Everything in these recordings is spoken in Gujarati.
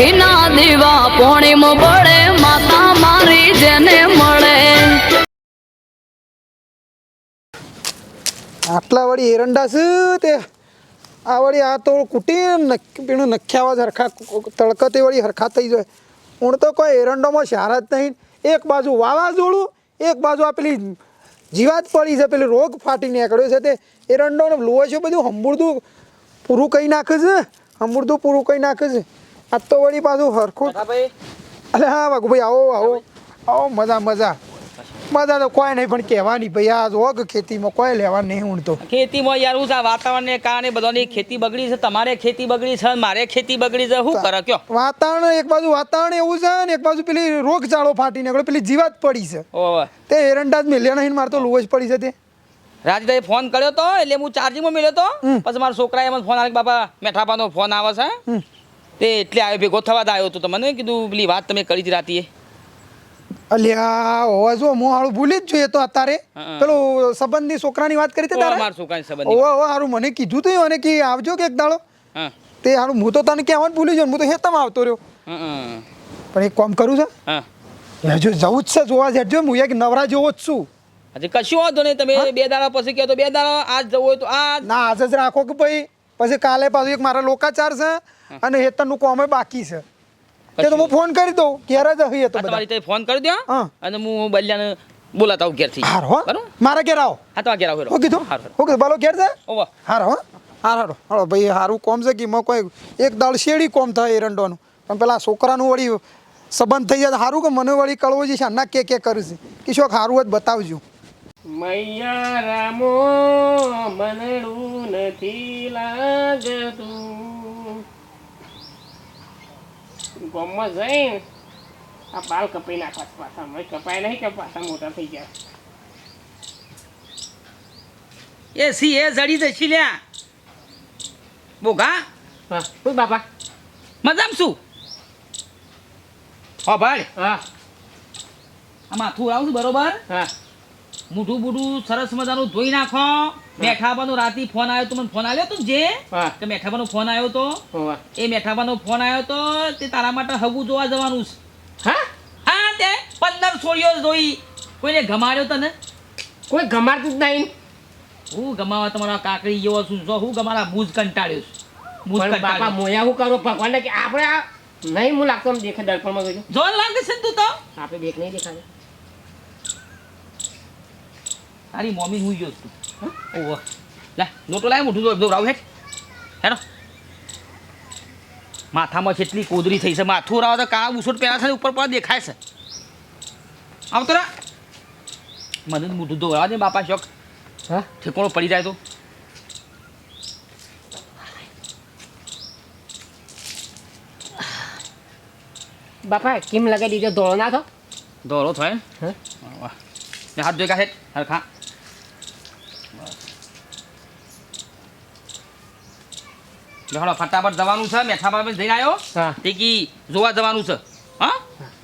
ઘીના દીવા પોણીમ પડે માતા મારી જેને મળે. આટલા વળી એરંડા છે તે. આ વળી આ તો કુટી પીણું નખ્યા જ હરખા તડકતી વળી હરખા થઈ જાય. હું તો કોઈ એરંડોમાં શાર જ નહીં. એક બાજુ વાવાઝોડું, એક બાજુ આ પેલી જીવાત પડી છે, પેલી રોગ ફાટી નીકળ્યો છે તે. એરંડોને લોહી છે બધું હંબુરદું પૂરું કહી નાખે છે. હંબુરદું પૂરું કહી નાખે છે. આ તો વળી પાછું હરખું અરે હા વાઘુભાઈ આવો આવો. આવો મજા મજા. મજા તો કોઈ નહીં પણ કહેવાની ભાઈ આ જોગ ખેતીમાં કોઈ લેવા નહીં ઊંડતો ખેતીમાં યાર હું આ વાતાવરણને કારણે બધાની ખેતી બગડી છે તમારે ખેતી બગડી છે મારે ખેતી બગડી છે શું કરે કયો? વાતાવરણ એક બાજુ વાતાવરણ એવું છે ને એક બાજુ પેલી રોગચાળો ફાટી નીકળે પેલી જીવાત પડી છે. તે એરંડા જ મેલ્યા નહીં મારે તો લોહી જ પડી છે તે. રાજદાએ ફોન કર્યો તો એટલે હું ચાર્જિંગમાં મેળ્યો તો? પછી મારા છોકરાએ મને ફોન આવે બાપા મેઠાપાનો ફોન આવે છે તે એટલે આવ્યો ભેગો થવા જ આવ્યો તો તમને કીધું પેલી વાત તમે કરી જ રાતીએ અલ્યા હોવા જો હું હારું ભૂલી જ જોઈએ તો અત્યારે. પેલું સંબંધી છોકરાની વાત કરી તે ઓવે, તારે? મારા છોકરાની સંબંધી ઓવા ઓવા હારું મને કીધું તું અને કે આવજો કે એક દાડો. તે હારું હું તો તને કહેવાનું ભૂલી ગયો હું તો હેતમ આવતો રહ્યો. પણ એક કામ કરું છે. હજુ જવું જ છે જોવા જજો હું એક નવરા જેવો જ છું. હજી કશું વાંધો નહીં તમે બે દાડા પછી કહો તો બે દાડા આજ જવું હોય તો આજ. ના આજે જ રાખો કે ભાઈ. પછી કાલે પાછું એક મારા લોકાચાર છે અને હેતરનું કોમે બાકી છે. તે તો હું ફોન કરી દઉં ક્યારે જ હઈએ તો તમારી તે ફોન કરી દો હા. અને હું બલ્યાને બોલાતા આવું ઘેરથી. હાર હો. મારા ઘેર આવો. હા તો આ ઘેર આવો હો કીધું? હાર હો કીધું બાલો ઘેર છે? ઓવા. હાર હો. હાર હારો. હાલો ભાઈ હારું કોમ છે કે મો કોઈ એક દાળ શેડી કોમ થાય એરંડોનું પણ પેલા છોકરાનું વળી સંબંધ થઈ જાય સારું કે મને વળી કળવો છે ના કે કે કરું છે. કિશોક સારું જ બતાવજો. મૈયા રામો મનડું નથી લાગતું. ગામમાં જઈને આ બાલ કપાઈ નાખવા પાછા. કપાય નહીં કે પાછા મોટા થઈ ગયા. એ સી એ જડી જશી લ્યા. બોગા હા. કોઈ બાપા. મજામાં શું હા ભાઈ. હા. આ માથું આવું છું બરોબર? હા. મોઢું બુઢું સરસ મજાનું ધોઈ નાખો. મેઠાબાનો રાતી ફોન આવ્યો તો મને ફોન આવ્યો તો જે? કે મેઠાબાનો ફોન આવ્યો તો? એ મેઠાબાનો ફોન આવ્યો તો તે તારા માટે હગું જોવા જવાનું છે. હા? હા તે પંદર છોડીઓ જોઈ. કોઈને ગમાડ્યો તને? કોઈ ગમાડતું જ નહીં. હું ગમાવા તમારા કાકડી જેવો છું. જો હું ગમારા મૂજ કંટાળ્યો છું. મૂજ બાપા મોયા હું કરો? ભગવાનને કે આપણે નહીં હું લાગતો દેખે દર્પણમાં જોઈ જોર લાગે છે તું તો? આપણે દેખ નહીં દેખાડે તારી મમ્મી હું ગયો છું. ઓહો લે લોટો લાય દો દોરાવ હેઠ. હેડો. માથામાં કેટલી કોદરી થઈ છે માથું રાવ તો કાળા બુસોટ પહેરા છે ઉપર પર દેખાય છે. આવતો રા. મને મોઢું દોરાવ દે બાપા શોખ. હા? ઠેકોણો પડી જાય તો. બાપા કેમ લગાવી દીધો ધોળો નાખો. દોરો થાય હા? હાથ ધોઈ હેઠ હરખા હળો ફટાફટ જવાનું છે મેઠા પર જઈને આવ્યો. હા. તે કી જોવા જવાનું છે. હા?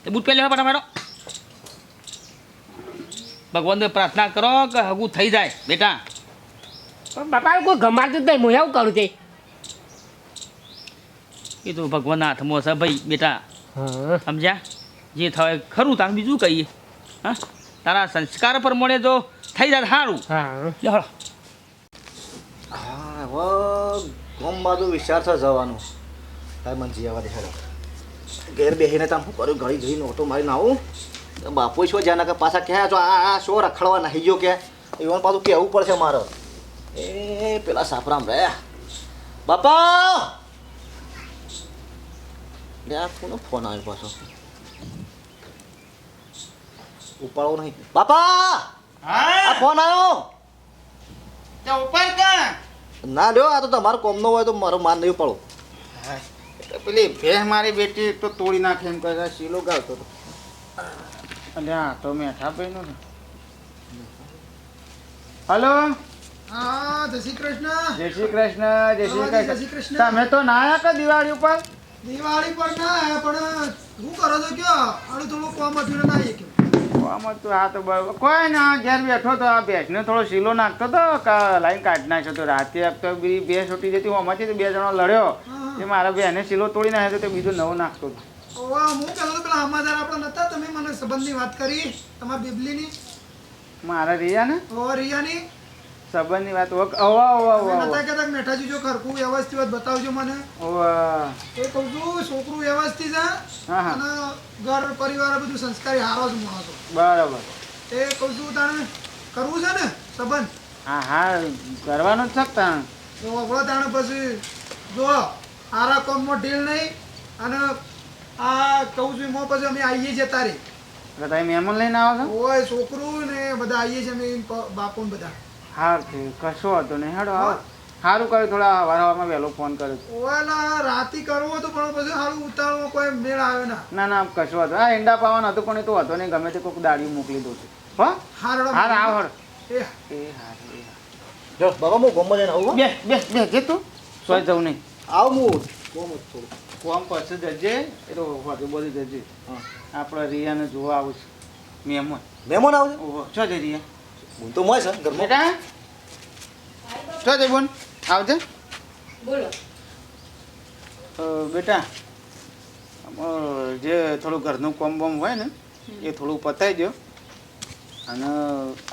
તે બૂટ પહેરી લો ફટાફટ ભગવાનને પ્રાર્થના કરો કે હગું થઈ જાય બેટા. પણ બાપા કોઈ ગમાડતું જ નહીં હું એવું કરું તે એ તો ભગવાનના હાથમાં છે ભાઈ બેટા. હા. સમજ્યા? જે થાય ખરું તાર બીજું કહીએ. હા? તારા સંસ્કાર પ્રમાણે જો થઈ જાય સારું હા. હા ગમ બાજુ વિચાર છે જવાનું. કાંઈ મને જીવા દે હેડો. ઘેર બેસીને તમે શું કર્યું? ઘડી જઈને ઓટો મારીને આવું. બાપુ છો? જ્યાં કે પાછા ક્યાં છો આ શો રખડવા નાહી ગયો કે? એવું પાછું કહેવું પડશે મારે. એ પેલા સાફરામ રે. બાપા! લે આ કોનો ફોન આવ્યો પાછો? ઉપાડવો નહીં. બાપા! આ ફોન આવ્યો. ઉપર કા ના લ્યો આ તો તમારો કોમનો હોય તો મારો માર નહીં પડો પેલી ભેહ મારી બેટી તો તોડી નાખે એમ કરે શીલો ગાવતો હતો. અલ્યા આ તો મેઠા ભાઈનો ને હલો? હા જય શ્રી કૃષ્ણ. જય શ્રી કૃષ્ણ જય શ્રી જય શ્રી કૃષ્ણ. તમે તો ના આયા કે દિવાળી ઉપર? દિવાળી પર ના આયા પણ શું કરો છો કયો? આડું થોડું કોમ હતું ના આવીએ આમાં તો આ તો કોઈ ના ઘેર બેઠો તો આ ભેંસને થોડો શીલો નાખતો તો લાઈન કાઢી નાખ્યો તો રાતે આપતો બી ભેંસ ઉઠી જતી હું આમાંથી બે જણો લડ્યો. એ મારા બેને શીલો તોડી નાખ્યો તો બીજું નવો નાખતો હતો. વાહ હું કહેતો હતો પેલા હમાદાર આપણે નતા તમે મને સંબંધની વાત કરી તમારા બિબલીની? મારા રિયા ને રિયા રિયાની? સંબંધની વાત ઓક અવા અવા અવા નતા કહેતા મેઠાજી જો ખરખું વ્યવસ્થિત વાત બતાવજો મને. એ કહું છું છોકરું વ્યવસ્થિત છે અને ઘર પરિવાર બધું સંસ્કારી હારો જ માણસો બરાબર. એ કહું છું તાણે કરવું છે ને સંબંધ હા હા કરવાનું જ શકતા તો વગળો તાણે પછી જો હારા કોમમાં ઢીલ નહીં અને આ કહું છું એમાં પછી અમે આવીએ જતા રહી એટલે તમે મહેમાન લઈને આવો છો? ઓય છોકરું ને બધા આવીએ છીએ અમે બાપુ બધા. હાર છે કશો હતો નહીં. હેડો આવો. સારું કર્યું થોડા વારવારમાં વહેલો ફોન કર્યો. ઓલા રાતી કરવો હતો પણ પછી સારું ઉતારવો કોઈ મેળ આવ્યો ના. ના ના કશો હતો આ ઈંડા પાવાનું હતો પણ એ તો હતો નહીં. ગમે તે કોઈક દાડી મોકલી દઉં છું. હો? હારડો હાર આવ હળ એ. એ હાર હાર. જો બાબા હું ગોમમાં જઈને આવું બે બે બે જે તું. સોય જવું નહીં. આવું હું. ગોમ થોડું કોમ પછી જજે. એ તો હોતું બોલી જજે. આપણે રિયાને જોવા આવું છું. મહેમાન મહેમાન આવશે ઓહો છો જઈ રિયા હું તો મોય છે ઘરમાં. બેટા? તો જઈ બોન આવજે. બોલો. બેટા જે થોડું ઘરનું કોમ બોમ હોય ને એ થોડું પતાવી દો અને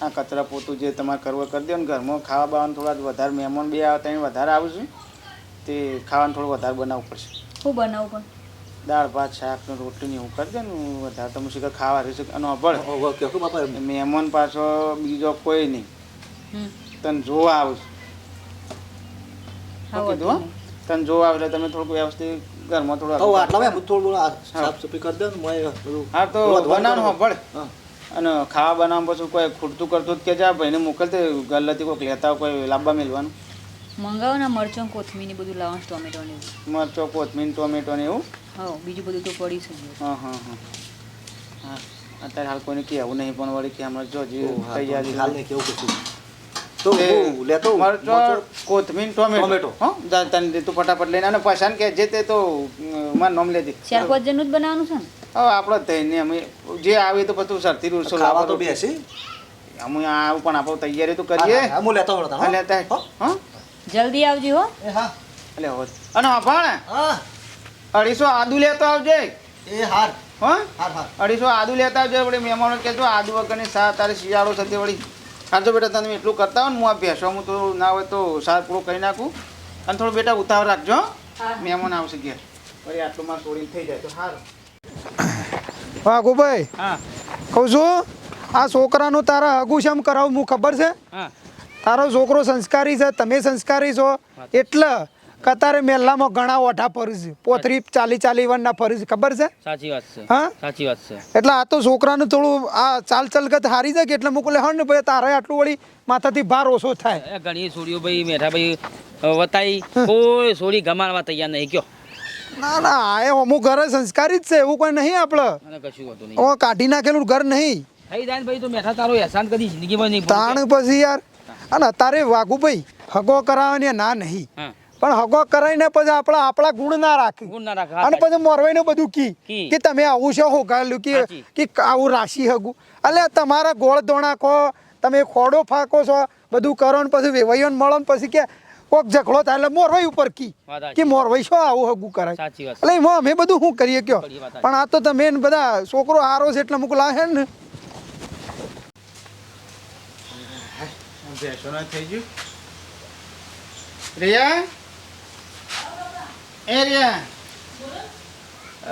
આ કચરા પોતું જે તમારે કરવું કરી દો ને ઘરમાં ખાવા બાવાનું થોડા વધારે મહેમાન બે આવે ત્યાં વધારે આવશે તે ખાવાનું થોડું વધારે બનાવવું પડશે. હું બનાવું દાળ ભાત શાક ને રોટલી ને એવું કરી દે ને વધારે તમે શીખર ખાવા રહેશે. અને અભળ મહેમાન પાછો બીજો કોઈ નહીં. તને જોવા આવશે કીધું તને જોવા આવે એટલે તમે થોડુંક વ્યવસ્થિત ઘરમાં થોડું હવે આટલા મેં થોડું થોડું સાફ સફાઈ કરી દે ને હા તો બનાવવાનું કરો. અને ખાવા બનાવવા પછી કોઈ ખૂટતું કરતું કે જા ભાઈને મોકલતે ગલ્લાથી કોઈક લેતા હોય, કોઈ લાંબા મેળવાનું મંગાવો ને મરચું કોથમીર ને બધું લાવવાનું ટોમેટો ને એવું. મરચો કોથમીર ટોમેટો ને એવું? હા બીજું બધું તો પડી છે. હા હા હા. હા અત્યારે હાલ કોઈને કહેવું નહીં પણ વળી કે હમણાં જો જે તૈયારી હાલ નહીં કેવું કશું તો લેતો મરચો કોથમીર ટોમેટો. ટોમેટો. હો જા તને તું ફટાફટ લઈને અને પસંદ કે જે તે તો મારું નામ લેજે. ચાર પાંચ જણનું જ બનાવવાનું છે ને? હવે આપણે થઈને અમે જે આવે તો પછી સરથી રૂસો લાવવા તો બેસી. અમે આવું પણ આપણે તૈયારી તો કરીએ. હા, લેતો લેતા હો? હા જલ્દી આવજો હો. એ હા. એટલે હો અને અભાણ હા? અઢીસો આદુ લેતો આવજે. એ હાર. હા? હાર હાર. અઢીસો આદુ લેતા આવજે વળી મહેમાનો કહેજો આદુ વગરની સા તારે શિયાળો થતી વળી. ખાજો બેટા તમે એટલું કરતા હો ને હું આ ભેસો હું તો ના હોય તો સાર પૂરો કરી નાખું. અને થોડું બેટા ઉતાવળ રાખજો હો. મહેમાન આવશે ઘેર. વળી આટલું માં છોડીને થઈ જાય તો સારું વાઘુભાઈ હા. કહું છું આ છોકરાનું તારા હગું શેમ કરાવું હું ખબર છે? હા. તારો છોકરો સંસ્કારી છે તમે સંસ્કારી છો? એટલે કતારે મેલ્લામાં ઘણા ઓઠા ફરી છે. પોથરી ચાલી ચાલી વનના ફરી છે. ખબર છે? સાચી વાત છે. હા? સાચી વાત છે. એટલે આ તો છોકરાનું થોડું આ ચાલ ચલગત હારી જાય કે એટલે મોકલે હણ ને ભાઈ તારે આટલું વળી માથાથી ભાર ઓછો થાય. ઘણી સોડીઓ ભાઈ મેઠા ભાઈ વતાઈ. કોઈ સોડી ગમાડવા તૈયાર નહીં. કયો? ના ના આ એ અમુક ઘર સંસ્કારી જ છે એવું કોઈ નહીં આપણે કશું હતું નહીં. કાઢી નાખેલું ઘર નહીં. થઈ જાય ભાઈ તો મેઠા તારો એહસાન કદી જિંદગીમાં નહીં તાણ પછી યાર. અને અત્યારે વાઘુભાઈ હગો કરાવવાની ના નહીં. પણ હગો કરાવીને પછી આપણા આપણા ગુણ ના રાખી. ના અને પછી મોરવાઈને બધું કી. કી. તમે આવું છો હોગાયેલું કે કે આવું રાશી હગું. એટલે તમારા ગોળ દોણા કહો તમે ખોડો ફાંકો છો બધું કરો ને પછી વેવાઈઓ મળો ને પછી કે કોક ઝઘડો થાય એટલે મોરવાઈ ઉપર કી. કે મોરવાઈ શું આવું હગું કરાય? છે. એટલે એમાં અમે બધું શું કરીએ કયો. પણ આ તો તમે બધા છોકરો હારો છે એટલે મુકલા હે ને. ભેંસોના થઈ ગયું. રિયા? એ રિયા?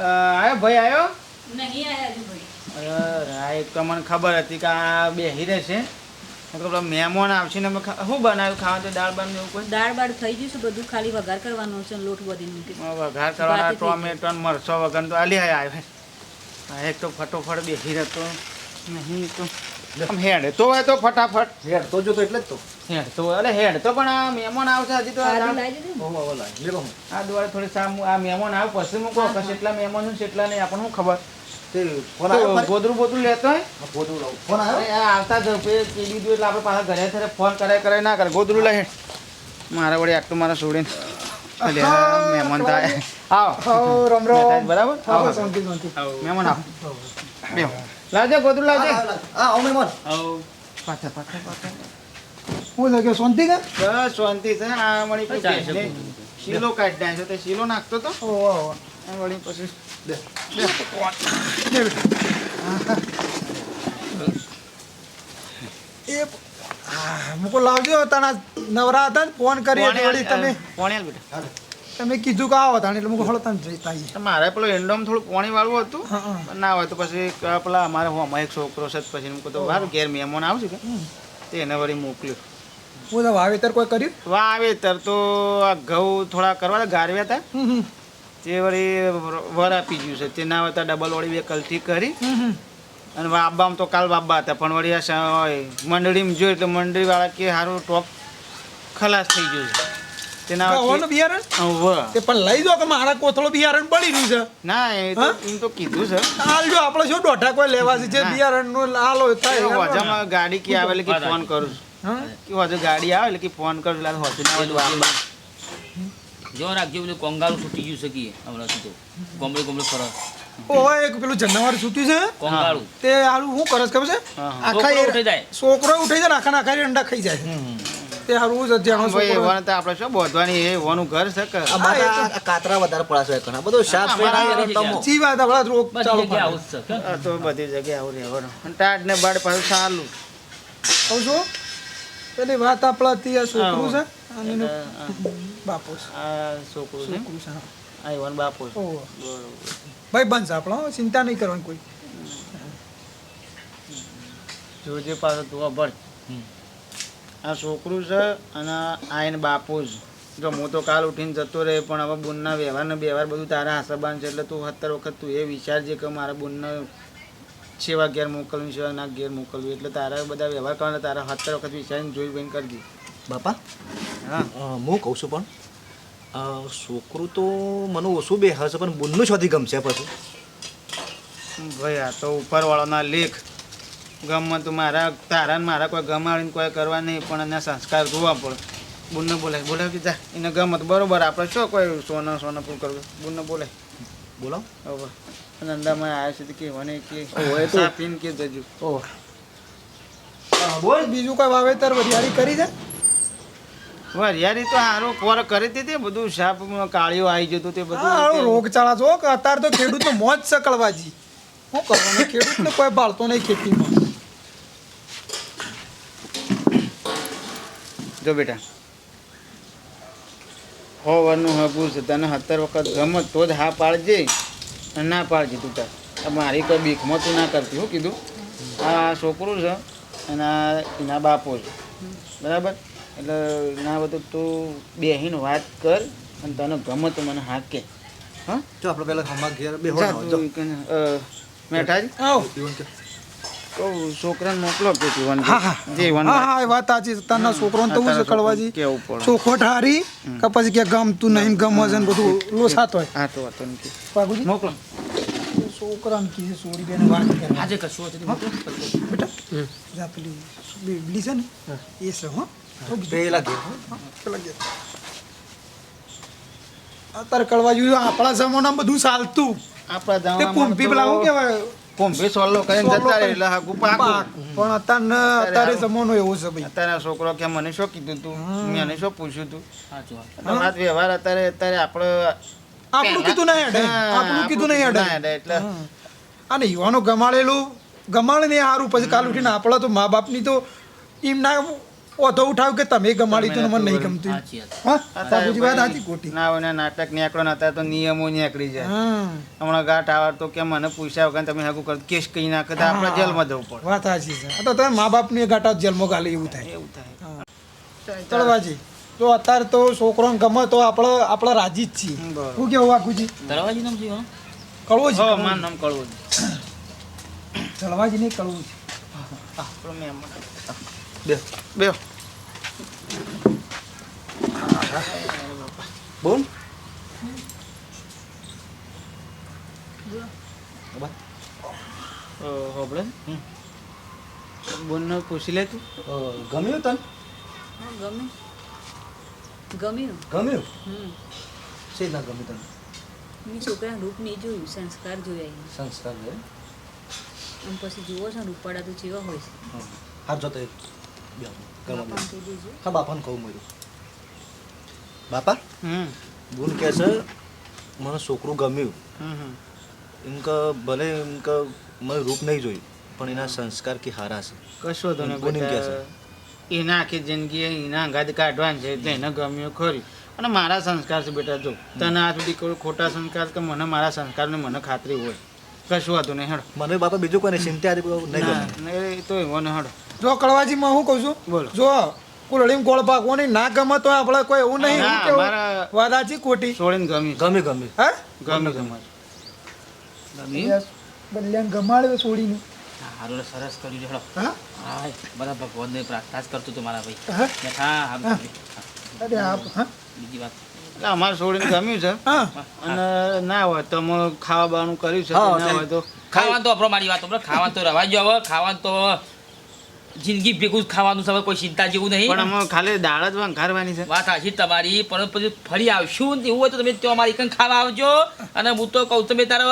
આયો ભાઈ આવ્યો નહીં આયા ભાઈ. અરે, એક તો મને ખબર હતી કે આ બેહી રહેશે. પેલા મહેમાન આવશે ને અમે શું બનાવ્યું? ખાવા તો દાળ બાળ એવું કોઈ? દાળ બાળ થઈ ગયું છે બધું ખાલી વઘાર કરવાનો છે લોટ બધી મૂકી. વઘાર કરવાના ટોમેટો ને મરચો વગર તો આલી આવે એક તો ફટોફટ બેસી રહેતો. નહીં તો આમ હેડ તો હોય તો ફટાફટ હેડ તો જો તો એટલે જ તો હેડ તો એટલે હેડ તો પણ આ મહેમાન આવશે હજી તો આ દ્વારે થોડી સામ આ મહેમાન આવે પછી મૂકો કે એટલા મહેમાન છે એટલા નહીં આપણને શું ખબર? ગોદરું બોદરું લેતો હોય. ફોન આવતા જ પે- પી લીધું એટલે આપણે પાછા ઘરે થરે ફોન કરે કરે ના કરે ગોદરું લઈ મારા વળી આટલું મારા છોડીને મહેમાન થાય. આવો હો રામ રામ બરાબર આવો આવો. શાંતિ શાંતિ મહેમાન આવો બેહો. લાવજો ગોદરું લાવજો. હા આવો મહેમાન. પાછા પાછા પાછા. હું લાગ્યો શાંતિ કે બસ શાંતિ છે. આ મળી પછી શીલો કાઢી નાખ્યો તે શીલો નાખતો તો? ઓહો વળી પછી દે દે. એ હા મૂકો લાવજો. તને નવરા હતા ને ફોન કરી એટલે વળી તમે. આલ બેટા. તમે કીધું કે આવો તાણે એટલે હું હળો તમે આવીએ મારે પેલો એન્ડોમ થોડું પોણી વાળું હતું. હા, હા. પણ ના હોય તો પછી પેલા અમારે હું એક છોકરો છે પછી એમ કહું તો વાર ઘેર મહેમાન આવશે કે? તે એને વળી મોકલ્યો. હું વાવેતર કોઈ કર્યું? વાવેતર તો આ ઘઉં થોડા કરવા ગારવ્યા હતા. તે વળી વર આપી ગયું છે. તે ના હતા ડબલ વળી બે કલથી કરી. અને બાબામાં તો કાલ બાબા હતા પણ વળી આ મંડળીમાં જોયું તો મંડળીવાળા કે સારું ટોપ ખલાસ થઈ ગયું છે. તેના ઘઉંનું બિયારણ? તે પણ લઈ દો કે મારા કોથળો બિયારણ પડી રહ્યું છે? ના એ તો એમ તો કીધું છે. હાલજો આપણે શું દોઢા કોઈ લેવા છે જે ના. બિયારણનું હાલો થાય એ ગાડી કે આવે કે ફોન કરું છું. કે હોજે ગાડી આવે એટલે કે ફોન કરું એટલે હોજે ના હોય જો રાખજો પેલું કોંગાળું છૂટી ગયું શકીએ હમણાંથી તો કોમળે કોમળે ફરો. ઓહો એક પેલું જનાવર છૂટ્યું છે? કોંગાળું. તે હારું શું કરે ખબર છે? હા, હા. આખા છોકરો ઉઠી જાય. છોકરો ઉઠી જાય ને આખા આખા અંડા ખાઈ જાય. તે હારું જ જાણો ભાઈ એવાને તો આપણે શું બોધવાની એ એવાનું ઘર છે કે? આ કાતરા વધારે પડાશે ઘણા. બધું વાત આપણા રોગ બધી ચાલુ જગ્યાએ આવું જ છે આ તો બધી જગ્યાએ આવું રહેવાનું ટાટ ને બાડ પાછું ચાલુ. કહું છું પેલી વાત આપણાથી ત્યાં છોકરું છે? અને બાપો છોકરું છોકરું છે ભાઈ બંધ છે આપણો ચિંતા નહીં કરવાની કોઈ. જોજે પાછો તું અભર આ છોકરું છે અને આ એને બાપુ જ. જો હું તો કાલ ઉઠીને જતો રહે પણ હવે બુનના વ્યવહાર ને વ્યવહાર બધું તારા હાસાબાન છે એટલે તું સત્તર વખત તું એ વિચારજે કે મારા બુનને સેવા ઘેર મોકલવી સેવા ના ઘેર મોકલવી એટલે તારા બધા વ્યવહાર કરવાના તારા સત્તર વખત વિચારીને જોઈ બેન કરજે. બાપા? હા. હું કહું છું પણ છોકરું તો મને ઓછું બે હશે પણ બુનનું શોધી ગમશે પછી. ભાઈ આ તો ઉપરવાળાના લેખ ગમે તો મારા તારા ને મારા કોઈ ગમાડીને કોઈ કરવા નહીં પણ એના સંસ્કાર જોવા પડે. બુનને બોલાય બોલાવી જા એને ગમે તો બરોબર આપણે શું કોઈ સોના સોના પૂરું કરવું? બુનને બોલાય બોલો. હવે નંદામાં આવ્યા છે કે મને કે સાપીને કે જજો. ઓહ. બોલ બીજું કોઈ વાવેતર વરિયાળી કરી છે? વરિયાળી તો હારો કોર કરી હતી બધું સાપ કાળીઓ આવી જતું તે બધું. રોગચાળા જો કે અત્યારે તો ખેડૂતનો મોજ સકળવાજી કળવાજી. શું કરવાનું? ખેડૂતને કોઈ બાળતો નહીં ખેતીમાં. જો બેટા. હો વરનું હગું છે. તને સત્તર વખત ગમે તો જ હા પાડજે અને ના પાડજે તું તાર. મારી કોઈ બીકમાં તું ના કરતી હું કીધું. આ છોકરું છે અને એના બાપો છે. બરાબર? એટલે ના બધું તું બેહીને વાત કર અને તને ગમે તો મને હા કે હા? જો આપણે પહેલાં ઘેર બે જા તું કને, અ, મેઠાજી? આવ. કહું છોકરાને મોકલો કે જીવન હા હા. જીવન હા હા વાત સાચી તારના છોકરોને તો હું કળવાજી કેવું પડે? ચોખોટ હારી કે પછી કે ગમતું નહીં ગમે છે બધું લોસાત હોય. હા તો વાતો નથી બાબુજી મોકલો. છોકરાને કીધું છોડી બેને વાત કરે આજે કશું હતું બેટા જા પેલી બીબલી છે ને એ છે હો. તો પેલા ઘેર પેલા ગયા અત્યારે કળવાજી આપણા જમાનામાં બધું ચાલતું. આપણા જમાનામાં કુંભી પેલા શું કહેવાય? કુંભી સોલ્લો કરીને જતા રહે એટલે હાગું પાકું. પણ અત્યારે અત્યારે જમાનો એવો છે ભાઈ. અત્યારે આ છોકરો કે મને શું કીધું તું? મેં શું પૂછ્યું તું? સાચું વાત. વ્યવહાર અત્યારે અત્યારે આપણે આપણું કીધું નહીં અડે આપણું કીધું નહીં અડે એટલે અને યુવાનો ગમાડેલું ગમાડે ને સારું પછી કાલ ઉઠીને આપણા તો મા બાપની તો એમ ના ઓથો ઉઠાવ કે તમે ગમાડી તો મને નહીં ગમતું. હા? અત્યારે વાત સાચી ખોટી? ના હોય ને નાટક નીકળો ને અત્યારે તો નિયમો નીકળી જાય. હમણાં ગાંઠ આવડ તો કે મને પૂછ્યા વગર તમે હાગું કરો. કેસ કહી નાખે તો આપણે જેલમાં જવું પડે. વાત સાચી છે. તો તમે મા બાપની ગાંઠા જેલમાં ગાલે એવું થાય. એવું થાય. તળવાજી તો અત્યારે તો છોકરો ગમે તો આપણે આપણે રાજી જ છીએ. શું કેવું વાઘુજી? દરવાજી નામ શું કળવો હો છે મારું નામ કળવું તળવાજી નહીં કળવું છે. બે. બે. બોલ હોબળે બોનને પૂછી લે તું ગમ્યું તને ગમ્યું ગમે ગમ્યું ગમ્યું હમ છે ના ગમ્યું તને મેં છોકરા રૂપ નહીં જોયું સંસ્કાર જોયા. સંસ્કાર લે આમ પછી જુઓ છો ને રૂપાડા તો જેવા હોય છે હાર જોતો હા બાપાને કહું મળ્યું બાપા ગુણ કહે છે મને છોકરું ગમ્યું. એમ કે ભલે એમ કે મને રૂપ નહીં જોયું પણ એના સંસ્કાર કે હારા છે. કશો તો ગુણ એમ કહે બેટા એના આખી જિંદગી એના અંગાત કાઢવાની છે એટલે એને ગમ્યું ખરી. અને મારા સંસ્કાર છે બેટા જો. તને આ સુધી કોઈ ખોટા સંસ્કાર કે મને મારા સંસ્કારની મને ખાતરી હોય. કશું હતું નહીં હડ. મને બાપા બીજું કોઈ નહીં ચિંતા નહીં તો એવો ને હેડો. જો કળવાજીમાં હું કહું છું. બોલો. જો કુલડીમ ગોળ પાકવાની ના ગમે તો આપણે કોઈ એવું નહીં. ના, શું કેવું? મારા- વાદાચી કોટી છોડીને ગમી. ગમે ગમે. હે? ગમે ગમે. બલ્યાને ગમાડ્યો છોડીને. હારું સરસ કર્યું હેડો. હા? હા બધા ભગવાનને પ્રાર્થના જ કરતો હતો મારા ભાઈ. હા? હા. અરે હા? બીજી વાત. અમારે છોડીને ગમ્યું છે. અને ના હોય તો ખાવા બાવાનું કર્યું છે ના હોય તો. ખાવાનું તો આપણો મારી વાત ખાવાનું તો રવા હવે ખાવાનું તો જિંદગી ભેગું જ ખાવાનું છે કોઈ ચિંતા જેવું નહીં. પણ અમે ખાલી દાળ જ વંઘારવાની છે. વાત હાચી તમારી પણ પછી ફરી આવશું એવું હોય તો તમે ત્યાં અમારી કંઈ ખાવા આવજો. અને હું તો કહું તમે તારે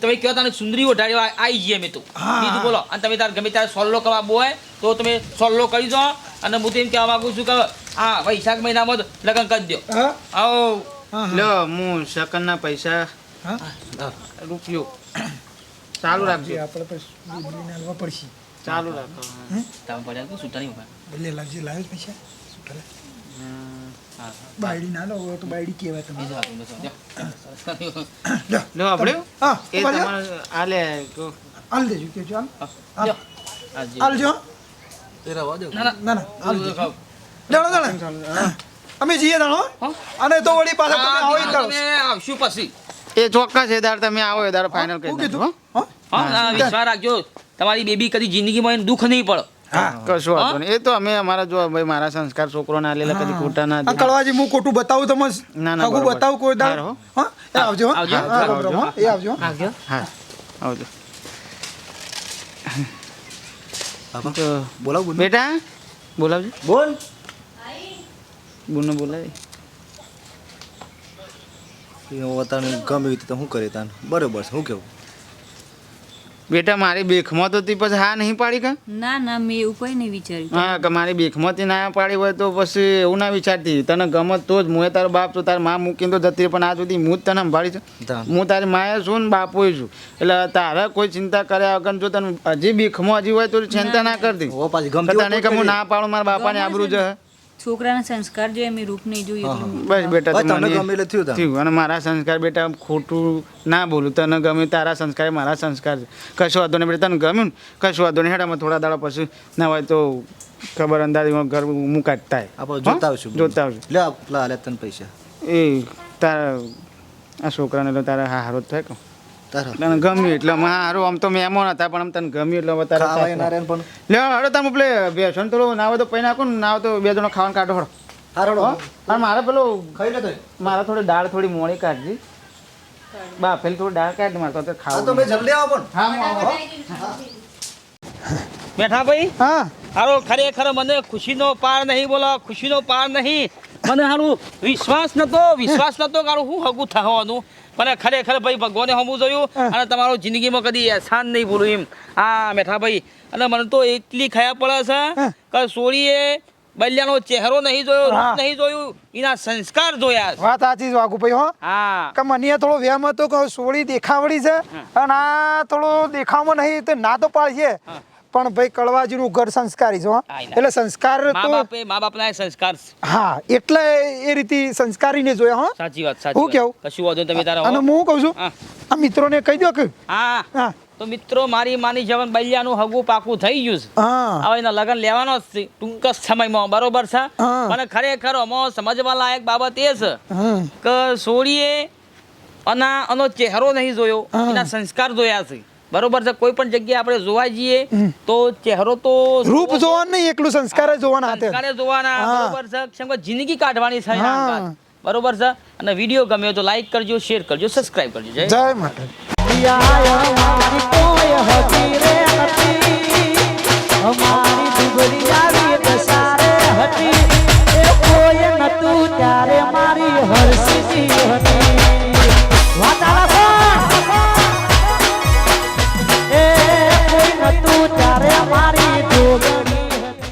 તમે કહો તને સુંદરી ઓઢાડી આવી જઈએ અમે તો. બીજું બોલો અને તમે તારે ગમે ત્યારે સોલ્લો કરવા હોય તો તમે સોલ્લો કરી દો. અને હું તો એમ કહેવા માંગુ છું કે હા વૈશાખ મહિનામાં લગ્ન કરી દો હા? આવો. હા હા. શકનના પૈસા રૂપિયો ચાલુ રાખજો. આપણે પછી પડશે. ચાલુ રાખો. તમે પડ્યા તો સુતા નહીં બદલે લાવજે લાવ્યો પૈસા. હા બાયડી ના લો તો તમે બસ આપણે હા એ. તમારે આલે દેજો કે ચાલ જે- એ રવા દો. ના ના ના અમે જઈએ દાણો અને તો વળી પાછા તમે આવો દાડો. આવશું પછી. એ ચોક્કસ એ દાડ તમે આવો એ દાડ ફાઇનલ કરી નાખો હા? હા. વિશ્વાસ રાખજો. તમારી બેબી કદી જિંદગીમાં એને દુઃખ નહીં પડે. હા. કશું વાંધો નહીં. એ તો અમે અમારા જો ભાઈ મારા સંસ્કાર છોકરો ના લેલા કદી ખોટા ના. કળવાજી હું ખોટું બતાવું તમે ના, ના. બતાવું કોઈ દાડ? હા આવજો હો. આવજો. એ આવજો આવજો. હા આવજો. બોલાવ બેટા બોલાવજો. બોલ. બુનો બોલાવી. ગમે તો શું કરે તાન? બરોબર છે શું કેવું? બેટા મારી બેખમાં તો તી પછી હા નહીં પાડી કા? ના ના મેં એવું કંઈ નહીં વિચાર્યું. હા કે મારી બેખમાંથી ના પાડી હોય તો પછી એવું ના વિચારતી. તને ગમત તો જ મુએ તારો બાપ છું તારમાં મૂકીને તો જતી પણ આ સુધી હું જ તને સંભાળી છું. હું તારી માએ છું ને બાપોય છું. એટલે તારે કોઈ ચિંતા કર્યા વગર જો તને હજી બીખમાં હજી હોય તો ચિંતા ના કરતી. તને કે હું ના પાડું મારા બાપાને આબરૂ ને. છોકરાના સંસ્કાર જોઈએ મેં રૂપ નહીં જોઈએ બસ બેટા તમને ગમે એટલે થયું થયું. અને મારા સંસ્કાર બેટા ખોટું ના બોલું. તને ગમે તારા સંસ્કાર મારા સંસ્કાર છે. કશું વાંધો નહીં બેટા તને ગમ્યું ને? કશું વાંધો નહીં હેડામાં થોડા દાડા પછી ના હોય તો ખબર અંદાજ ઘર મુકાત આપણે જોતા આવશું જોતા આવશું લે પેલા તને પૈસા. એ તારા આ છોકરાને તો તારા હારો જ થાય કે. તને ગમ્યું એટલે અમે હારું આમ તો મહેમાન હતા પણ આમ તને ગમ્યું એટલે વધારે ખાવાય ના પણ. લે હડો તમે પેલે બેસો ને થોડું ના હોય તો પૈ નાખો ને ના હોય તો બે જણો ખાવાનું કાઢો હડો હારો અને મારે પેલો ખાઈ લેતો મારે થોડી દાળ થોડી મોળી કાઢજી બા પેલી થોડી દાળ કાઢ મારે તો ખાવ તો મેં જલ્દી આવો પણ. હા બેઠા ભાઈ? હા. હારો ખરેખર મને ખુશીનો પાર નહીં બોલો ખુશીનો પાર નહીં. મને હારું વિશ્વાસ નતો વિશ્વાસ નતો કારું હું હગું થવાનું? મને ખરેખર ભાઈ ભગવાને હમું જોયું અને તમારો જિંદગીમાં કદી એહસાન નહીં ભૂલું એમ. હા મેઠા ભાઈ અને મને તો એટલી ખયા પડે છે કે સોરીએ બલ્યાનો ચહેરો નહીં જોયો રૂપ. નહીં જોયું એના સંસ્કાર જોયા. વાત સાચી છે વાઘુભાઈ હો. હા. કે મને થોડો વહેમ હતો કે સોળી દેખાવડી છે અને આ થોડો દેખાવમાં નહીં તો ના તો પાડશે. પણ ભાઈ કળવાજીનું ઘર સંસ્કારી છે. એટલે સંસ્કાર તો મા બાપના સંસ્કાર હા એટલે એ રીતે સંસ્કારીને જોયા હો. સાચી વાત સાચી હું. કેવું? કશું વાંધો તમે તારા અને હું. કહું છું. આ મિત્રોને કહી દો કે હા. હા. તો મિત્રો મારી માની જવન બલ્યાનું હગું પાકું થઈ ગયું છે. હવે એના લગ્ન લેવાનો જ છે. ટૂંક સમયમાં બરોબર છે? અને ખરેખર અમો સમજવા લાયક બાબત એ છે કે સોળીએ અના અનો ચહેરો નહીં જોયો એના સંસ્કાર જોયા છે. બરોબર છે કોઈ પણ જગ્યાએ આપણે જોવા જઈએ તો ચહેરો તો રૂપ જોવાનું નહીં એકલું સંસ્કાર જોવાના હાથે. સંસ્કાર જોવાના બરોબર છે. ક્ષમતા જિંદગી કાઢવાની છે બરોબર છે? અને વીડિયો ગમ્યો તો લાઈક કરજો શેર કરજો સબસ્ક્રાઇબ કરજો. જય જય માતા ત્યારે મારી હરસી હતી. વાતાવરણ